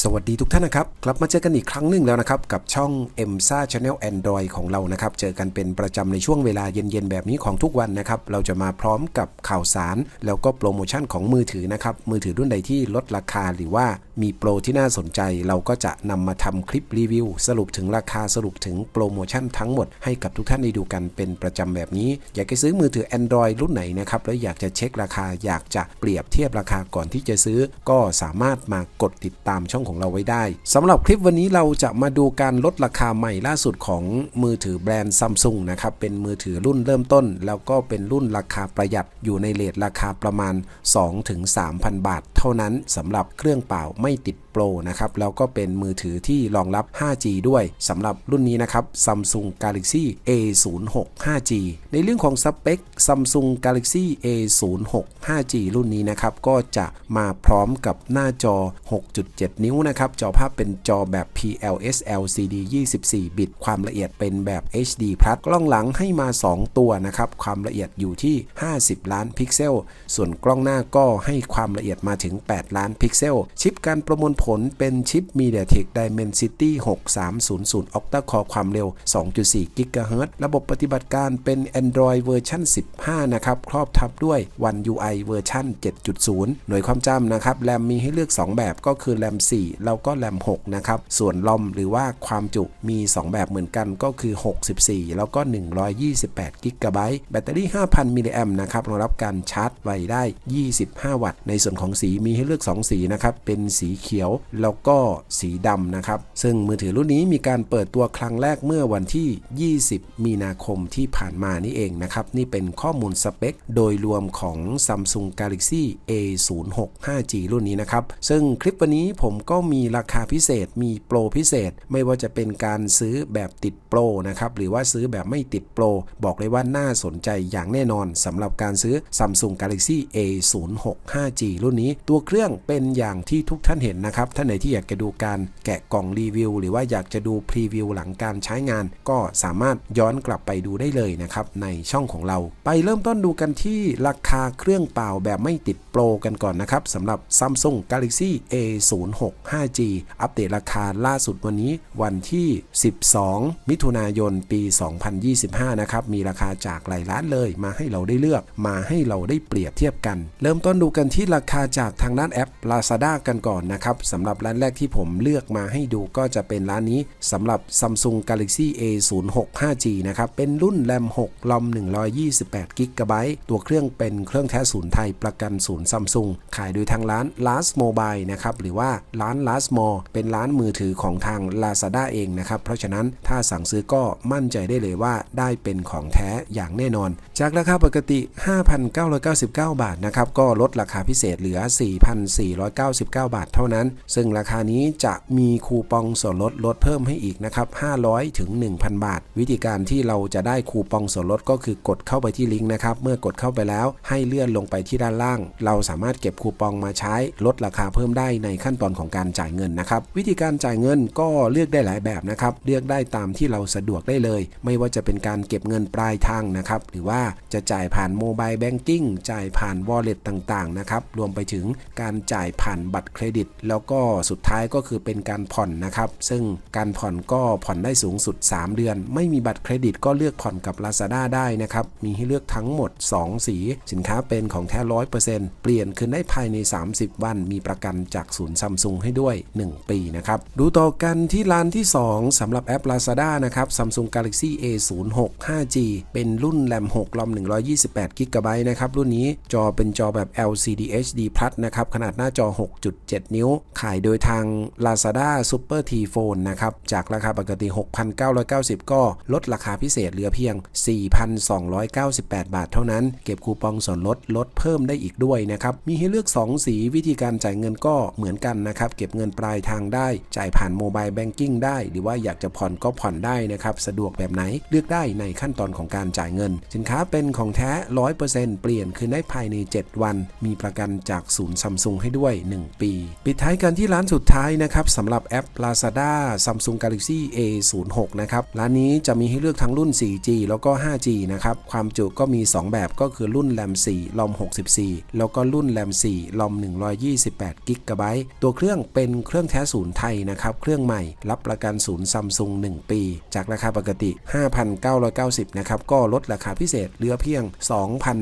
สวัสดีทุกท่านนะครับ กลับมาเจอกันอีกครั้งหนึ่งแล้วนะครับ กับช่อง m s a Channel Android ของเรานะครับ เจอกันเป็นประจำในช่วงเวลาเย็นๆ แบบนี้ของทุกวันนะครับ เราจะมาพร้อมกับข่าวสาร แล้วก็โปรโมชั่นของมือถือนะครับ มือถือรุ่นใดที่ลดราคาหรือว่ามีโปรที่น่าสนใจเราก็จะนำมาทำคลิปรีวิว สรุปถึงราคาสรุปถึงโปรโมชั่นทั้งหมดให้กับทุกท่านได้ดูกันเป็นประจำแบบนี้ อยากจะซื้อมือถือ Android รุ่นไหนนะครับ แล้วอยากจะเช็คราคาอยากจะเปรียบเทียบราคาก่อนที่จะซื้อ ก็สามารถมากดติดตามช่องของเราไว้ได้สำหรับคลิปวันนี้เราจะมาดูการลดราคาใหม่ล่าสุดของมือถือแบรนด์ซัมซุงนะครับเป็นมือถือรุ่นเริ่มต้น แล้วก็เป็นรุ่นราคาประหยัดอยู่ในเลทราคาประมาณ 2-3,000 บาท เท่านั้นสำหรับเครื่องเปล่าไม่ติดโปรนะครับแล้วก็เป็นมือถือที่รองรับ 5G ด้วยสำหรับรุ่นนี้นะครับ Samsung Galaxy A06 5G ในเรื่องของสเปค Samsung Galaxy A06 5G รุ่นนี้นะครับก็จะมาพร้อมกับหน้าจอ 6.7 นิ้วนะครับจอภาพเป็นจอแบบ PLS LCD 24 บิต ความละเอียดเป็นแบบ HD กล้องหลังให้มา 2 ตัวนะครับความละเอียดอยู่ที่ 50 ล้านพิกเซล ส่วนกล้องหน้าก็ให้ความละเอียดมาถึง8 ล้านพิกเซล ชิปการประมวลผลเป็นชิป MediaTek Dimensity 6300 Octa Core ความเร็ว 2.4 GHz ระบบปฏิบัติการเป็น Android เวอร์ชัน15 นะครับ ครอบทับด้วย One UI เวอร์ชัน7.0 หน่วยความจำนะครับ แรมมีให้เลือก 2 แบบก็คือแรม 4 แล้วก็แรม 6 นะครับ ส่วนลอมหรือว่าความจุมี 2 แบบเหมือนกันก็คือ 64 แล้วก็ 128กิกะไบต์แบตเตอรี่ 5,000 มิลลิแอมป์นะครับรองรับการชาร์จไวได้ 25 วัตต์ ในส่วนของสีมีให้เลือก 2 สีนะครับเป็นสีเขียวแล้วก็สีดำนะครับ ซึ่งมือถือรุ่นนี้มีการเปิดตัวครั้งแรกเมื่อวันที่ 20 มีนาคมที่ผ่านมานี่เองนะครับ นี่เป็นข้อมูลสเปค โดยรวมของ Samsung Galaxy A06 5G รุ่นนี้นะครับ ซึ่งคลิปวันนี้ผมก็มีราคาพิเศษมีโปรพิเศษ ไม่ว่าจะเป็นการซื้อแบบติดโปรนะครับหรือว่าซื้อแบบไม่ติดโปร บอกเลยว่าน่าสนใจอย่างแน่นอนสำหรับการซื้อ Samsung Galaxy A06 5G รุ่นนี้ตัวัวเครื่องเป็นอย่างที่ทุกท่านเห็นนะครับ ท่านไหนที่อยากจะดูการแกะกล่องรีวิว หรือว่าอยากจะดูพรีวิวหลังการใช้งาน ก็สามารถย้อนกลับไปดูได้เลยนะครับในช่องของเรา ไปเริ่มต้นดูกันที่ราคาเครื่องเปล่าแบบไม่ติดโปรกันก่อนนะครับสำหรับ Samsung Galaxy A06 5G อัปเดตราคาล่าสุดวันนี้วันที่ 12 มิถุนายนปี 2025 นะครับมีราคาจากหลายร้านเลยมาให้เราได้เลือก มาให้เราได้เปรียบเทียบกัน เริ่มต้นดูกันที่ราคาจากทางด้านแอป Lazada กันก่อนนะครับสำหรับร้านแรกที่ผมเลือกมาให้ดูก็จะเป็นร้านนี้สำหรับ Samsung Galaxy A06 5G นะครับ เป็นรุ่นแรม6ลอม128 g b ตัวเครื่องเป็นเครื่องแท้ศูนย์ไทยประกันศูนย์ซัมซุงขายโดยทางร้าน Last Mobile นะครับ หรือว่าร้าน Last Mall เป็นร้านมือถือของทาง Lazada เองนะครับ เพราะฉะนั้นถ้าสั่งซื้อก็มั่นใจได้เลยว่าได้เป็นของแท้อย่างแน่นอน จากราคาปกติ 5,999 บาทนะครับ ก็ลดราคาพิเศษเหลือ4,499 บาทเท่านั้น ซึ่งราคานี้จะมีคูปองส่วนลดลดเพิ่มให้อีกนะครับ 500 ถึง 1,000 บาท วิธีการที่เราจะได้คูปองส่วนลดก็คือกดเข้าไปที่ลิงก์นะครับ เมื่อกดเข้าไปแล้วให้เลื่อนลงไปที่ด้านล่าง เราสามารถเก็บคูปองมาใช้ลดราคาเพิ่มได้ในขั้นตอนของการจ่ายเงินนะครับ วิธีการจ่ายเงินก็เลือกได้หลายแบบนะครับ เลือกได้ตามที่เราสะดวกได้เลย ไม่ว่าจะเป็นการเก็บเงินปลายทางนะครับ หรือว่าจะจ่ายผ่านโมบายแบงกิ้งจ่ายผ่านวอลเล็ตต่างๆนะครับ รวมไปถึงการจ่ายผ่านบัตรเครดิต แล้วก็สุดท้ายก็คือเป็นการผ่อนนะครับ ซึ่งการผ่อนก็ผ่อนได้สูงสุด 3 เดือน ไม่มีบัตรเครดิตก็เลือกผ่อนกับ Lazada ได้นะครับ มีให้เลือกทั้งหมด 2 สี สินค้าเป็นของแท้ร้อยเปอร์เซ็นต์เปลี่ยนคืนได้ภายใน 30 วัน มีประกันจากศูนย์ซัมซุงให้ด้วย 1 ปีนะครับ ดูต่อกันที่ร้านที่ 2สำหรับแอป Lazada นะครับ Samsung Galaxy A06 5G เป็นรุ่นแรม6ลอม128 g b นะครับ รุ่นนี้จอเป็นจอแบบ LCD HD Plus นะครับ ขนาดหน้าจอ 6.7 นิ้ว ขายโดยทาง Lazada Super T Phone นะครับ จากราคาปกติ 6,990 ก็ลดราคาพิเศษเหลือเพียง 4,298 บาทเท่านั้น เก็บคูปองส่วนลดลดเพิ่มได้อีกด้วยนะครับ มีให้เลือก 2 สีวิธีการจ่ายเงินก็เหมือนกันนะครับ เก็บเงินปลายทางได้ จ่ายผ่านโมบายแบงกิ้งได้ หรือว่าอยากจะผ่อนก็ผ่อนได้นะครับ สะดวกแบบไหนเลือกได้ในขั้นตอนของการจ่ายเงิน สินค้าเป็นของแท้ 100%เปลี่ยนคืนได้ภายใน 7 วัน มีประกันจากศูนย์ซัมซุงให้ด้วย 1 ปี ปิดท้ายกันที่ร้านสุดท้ายนะครับสำหรับแอป Lazada Samsung Galaxy A06 นะครับร้านนี้จะมีให้เลือกทั้งรุ่น 4G แล้วก็ 5G นะครับความจุก็มี 2 แบบก็คือรุ่น RAM 4 ROM 64 แล้วก็รุ่น RAM 4 ROM 128 g b ตัวเครื่องเป็นเครื่องแท้ศูนย์ไทยนะครับเครื่องใหม่รับประกันศูนย์ซัมซุง1ปี จากราคาปกติ 5,990 นะครับก็ลดราคาพิเศษเหลือเพียง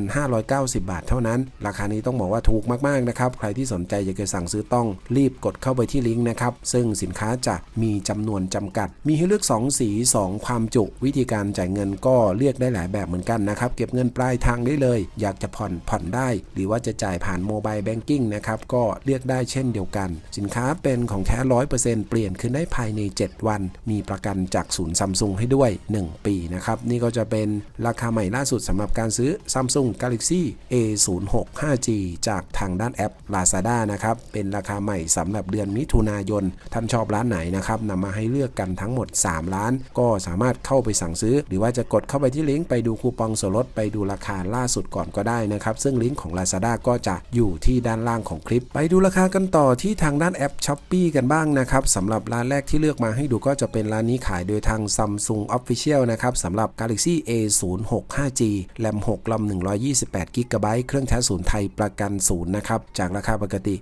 2,590 บาทเท่านั้น ราคานี้ต้องบอกว่าถูกมากๆนะครับครับ ใครที่สนใจอยากจะสั่งซื้อต้องรีบกดเข้าไปที่ลิงก์นะครับ ซึ่งสินค้าจะมีจำนวนจำกัด มีให้เลือก 2 สี 2 ความจุ วิธีการจ่ายเงินก็เลือกได้หลายแบบเหมือนกันนะครับ เก็บเงินปลายทางได้เลย อยากจะผ่อนผ่อนได้ หรือว่าจะจ่ายผ่านโมบายแบงกิ้งนะครับ ก็เลือกได้เช่นเดียวกัน สินค้าเป็นของแท้100%เปลี่ยนคืนได้ภายใน 7 วัน มีประกันจากศูนย์ซัมซุงให้ด้วย 1 ปีนะครับ นี่ก็จะเป็นราคาใหม่ล่าสุดสำหรับการซื้อ Samsung Galaxy A06 5G จากทางด้านแอป Lazada นะครับ เป็นราคาใหม่สำหรับเดือนมิถุนายน ท่านชอบร้านไหนนะครับนำมาให้เลือกกันทั้งหมด 3 ร้าน ก็สามารถเข้าไปสั่งซื้อ หรือว่าจะกดเข้าไปที่ลิงก์ไปดูคูปองส่วนลดไปดูราคาล่าสุดก่อนก็ได้นะครับ ซึ่งลิงก์ของ Lazada ก็จะอยู่ที่ด้านล่างของคลิป ไปดูราคากันต่อที่ทางด้านแอป s h อ p e e กันบ้างนะครับสำหรับร้านแรกที่เลือกมาให้ดูก็จะเป็นร้านนี้ขายโดยทาง Samsung Official นะครับสำหรับ Galaxy A06 5G แรม6ลำ128 g b เครื่องแท้ศูนย์ไทยประกันศูนย์นะครับจากราคาปกติ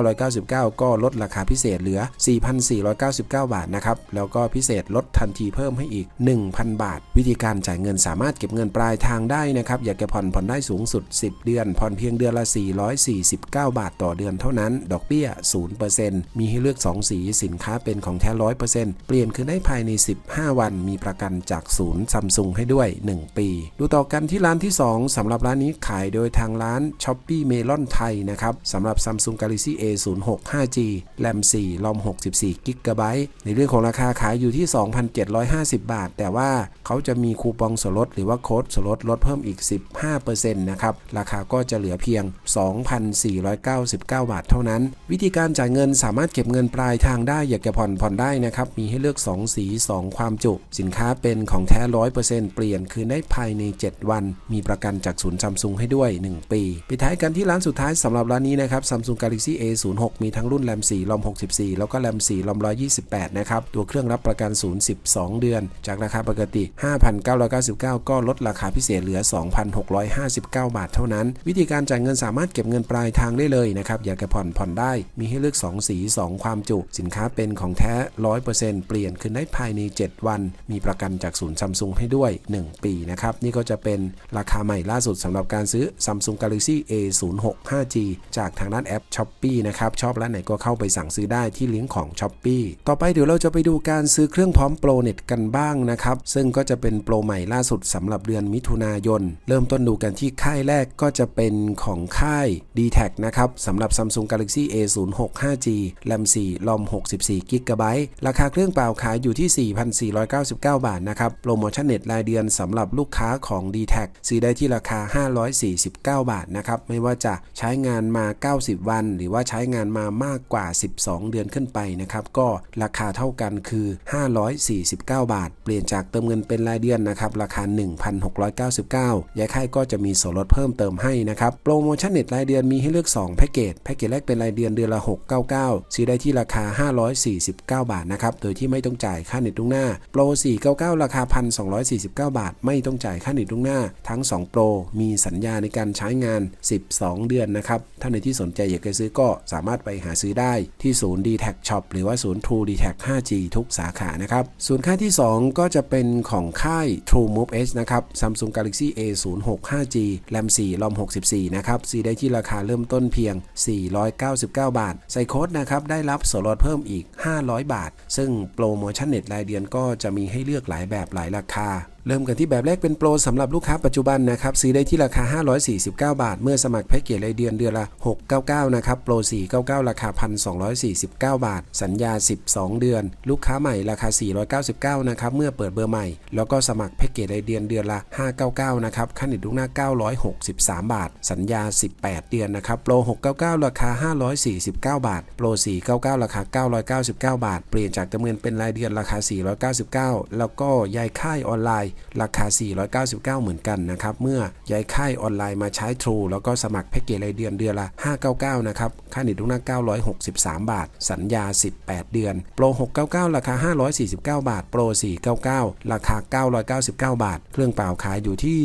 5,999 ก็ลดราคาพิเศษเหลือ 4,499 บาทนะครับ แล้วก็พิเศษลดทันทีเพิ่มให้อีก 1,000 บาท วิธีการจ่ายเงินสามารถเก็บเงินปลายทางได้นะครับ อยากจะผ่อนผ่อนได้สูงสุด 10 เดือน ผ่อนเพียงเดือนละ 449 บาทต่อเดือนเท่านั้น ดอกเบี้ย 0%มีให้เลือก 2 สีสินค้าเป็นของแท้ 100%เปลี่ยนคืนได้ภายใน 15 วัน มีประกันจากศูนย์ซัมซุงให้ด้วย 1 ปี ดูต่อกันที่ร้านที่ 2สำหรับร้านนี้ขายโดยทางร้าน s h o p e e Melon ไทยนะครับสำหรับ Samsung Galaxy A06 5G แรม4 ROM 64 g b ในเรื่องของราคาขายอยู่ที่ 2,750 บาท แต่ว่าเขาจะมีคูปองส่วนลดหรือว่าโค้ดส่วนลดลดเพิ่มอีก 15%นะครับ ราคาก็จะเหลือเพียง 2,499 บาทเท่านั้น วิธีการจ่ายเงินสามารถเก็บเงินปลายทางได้ อยากจะผ่อนผ่อนได้นะครับ มีให้เลือก 2 สี 2 ความจุ สินค้าเป็นของแท้ 100%เปลี่ยนคืนได้ภายใน 7 วัน มีประกันจากศูนย์ซัมซุงให้ด้วย 1 ปีปิดท้ายกันที่ร้านสุดท้ายสำหรับร้านนี้นะครับ Samsung Galaxy A06 มีทั้งรุ่นแรม4 ROM 64 แล้วก็แรม4 ROM 128 นะครับ ตัวเครื่องรับประกันศูนย์12 เดือน จากราคาปกติ 5,999 ก็ลดราคาพิเศษเหลือ 2,659 บาทเท่านั้น วิธีการจ่ายเงินสามารถเก็บเงินปลายทางได้เลยนะครับ อยากจะผ่อนผ่อนได้ มีให้เลือก 2 สี 2 ความจุ สินค้าเป็นของแท้ 100%เปลี่ยนคืนได้ภายใน 7 วัน มีประกันจากศูนย์ซัมซุงให้ด้วย 1 ปีนะครับ นี่ก็จะเป็นราคาใหม่ล่าสุดสำหรับการซื้อ Samsung Galaxy A06 5G จากทางด้านแอป s h อ p e e นะครับชอบร้านไหนก็เข้าไปสั่งซื้อได้ที่ลิงก์ของ s h อ p e e ต่อไปเดี๋ยวเราจะไปดูการซื้อเครื่องพร้อมโปรเน็ตกันบ้างนะครับซึ่งก็จะเป็นโปรใหม่ล่าสุดสำหรับเดือนมิถุนายน เริ่มต้นดูกันที่ค่ายแรกก็จะเป็นของค่าย d t แทนะครับสำหรับ Samsung Galaxy A06 5G แรม4 ROM 64 g b ราคาเครื่องเปล่าขายอยู่ที่ 4,499 บาทนะครับโปรโมชั่นเน็ตรายเดือนสำหรับลูกค้าของ d t แทซื้อได้ที่ราคา 549 บาทนะครับไม่ว่าจะใช้งานานมา 90 วัน หรือว่าใช้งานมามากกว่า 12 เดือนขึ้นไปนะครับ ก็ราคาเท่ากันคือ 549 บาท เปลี่ยนจากเติมเงินเป็นรายเดือนนะครับ ราคา 1,699ยายค่ายก็จะมีส่วนลดเพิ่มเติมให้นะครับ โปรโมชั่นเน็ตรายเดือนมีให้เลือก 2 แพ็กเกจ แพ็กเกจแรกเป็นรายเดือนเดือนละ 699 ซื้อได้ที่ราคา 549 บาทนะครับ โดยที่ไม่ต้องจ่ายค่าเน็ตล่วงหน้า โปร 499 ราคา 1,249 บาท ไม่ต้องจ่ายค่าเน็ตล่วงหน้า ทั้ง 2 โปร มีสัญญาในการใช้งาน 12 เดือนนะครับท่านในที่สนใจอยากจะซื้อก็สามารถไปหาซื้อได้ที่ศูนย์ d t แท Shop หรือว่าศูนย์ True d t แท็ 5G ทุกสาขานะครับ ส่วนค่ายที่ 2 ก็จะเป็นของค่าย True Move Edge นะครับ Samsung Galaxy A06 5G แรม4 ROM 64 นะครับซื้อได้ที่ราคาเริ่มต้นเพียง 499 บาท ใส่โค้ดนะครับ ได้รับส่วนลดเพิ่มอีก 500 บาท ซึ่งโปรโมชั่นเน็ตรายเดือนก็จะมีให้เลือกหลายแบบหลายราคา เริ่มกันที่แบบแรกเป็นโปรสำหรับลูกค้าปัจจุบันนะครับ ซื้อได้ที่ราคา 549 บาท เมื่อสมัครแพ็กเกจรายเดือนเดือนละ 699 นะครับ โปร 499 ราคา 1,249 บาท สัญญา 12 เดือน ลูกค้าใหม่ราคา 499 นะครับ เมื่อเปิดเบอร์ใหม่ แล้วก็สมัครแพ็กเกจรายเดือนเดือนละ 599 นะครับค่าเน็ตลูกหน้า 963 บาท สัญญา 18 เดือนนะครับโปร 699 ราคา 549 บาท โปร 499 ราคา 999 บาท เปลี่ยนจากจำเงินเป็นรายเดือนราคา 499 แล้วก็ย้ายค่ายออนไลน์ราคา 499 เหมือนกันนะครับ เมื่อย้ายค่ายออนไลน์มาใช้ True แล้วก็สมัครแพ็กเกจรายเดือนเดือนละ 599 นะครับ ค่าเน็ตลูกหน้า963 บาท สัญญา 18 เดือน โปร 699 ราคา 549 บาท โปร 499 ราคา 999 บาท เครื่องเปล่าขายอยู่ที่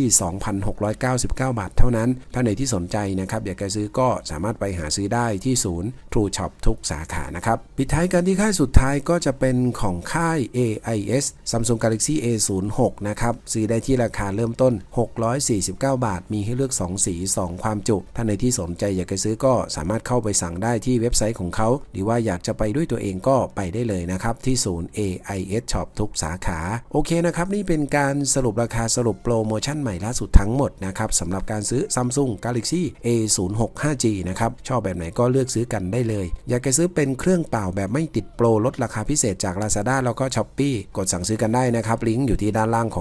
2,699 บาท เท่านั้นถ้าในที่สนใจนะครับอยากจะซื้อก็สามารถไปหาซื้อได้ที่ศูนย์ True Shop ทุกสาขานะครับ ปิดท้ายกันที่ค่ายสุดท้ายก็จะเป็นของค่าย AIS Samsung Galaxy A06 นะครับซื้อได้ที่ราคาเริ่มต้น 649 บาท มีให้เลือก 2 สี 2 ความจุ ถ้าในที่สนใจอยากจะซื้อก็สามารถเข้าไปสั่งได้ที่เว็บไซต์ของเขา หรือว่าอยากจะไปด้วยตัวเองก็ไปได้เลยนะครับ ที่ศูนย์ AIS Shop ทุกสาขา โอเคนะครับ นี่เป็นการสรุปราคาสรุปโปรโมชั่นใหม่ล่าสุดทั้งหมดนะครับสำหรับการซื้อ Samsung Galaxy A06 5G นะครับชอบแบบไหนก็เลือกซื้อกันได้เลย อยากจะซื้อเป็นเครื่องเปล่าแบบไม่ติดโปรลดราคาพิเศษจาก Lazada แล้วก็ Shopee กดสั่งซื้อกันได้นะครับลิงก์อยู่ที่ด้านล่างของ